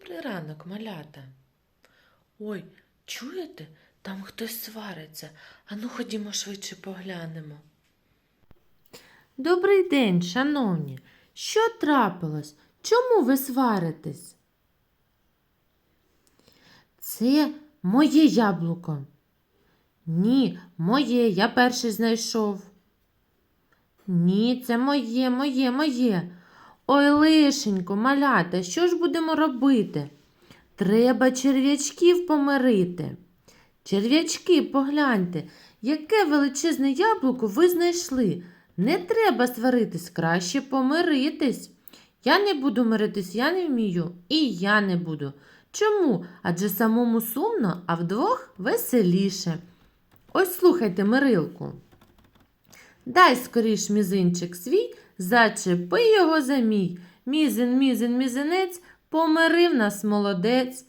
Добрий ранок, малята. Ой, чуєте, там хтось свариться. Ану, ходімо швидше поглянемо. Добрий день, шановні. Що трапилось? Чому ви сваритесь? Це моє яблуко. Ні, моє, я перший знайшов. Ні, це моє, моє, моє. Ой, лишенько, малята, що ж будемо робити? Треба черв'ячків помирити. Черв'ячки, погляньте, яке величезне яблуко ви знайшли. Не треба сваритись, краще помиритись. Я не буду миритись, я не вмію, і я не буду. Чому? Адже самому сумно, а вдвох веселіше. Ось слухайте, Мирилку. Дай скоріш мізинчик свій, зачепи його за мій. Мізин, мізин, мізинець, помирив нас молодець.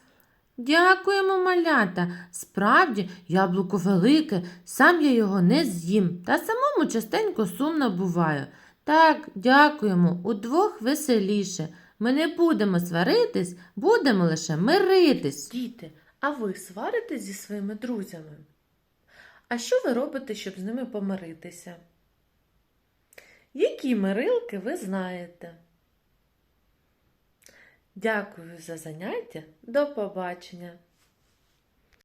Дякуємо, малята. Справді, яблуко велике, сам я його не з'їм, та самому частенько сумно буваю. Так, дякуємо, удвох веселіше. Ми не будемо сваритись, будемо лише миритись. Діти, а ви сваритесь зі своїми друзями? А що ви робите, щоб з ними помиритися? Які мирилки ви знаєте? Дякую за заняття. До побачення!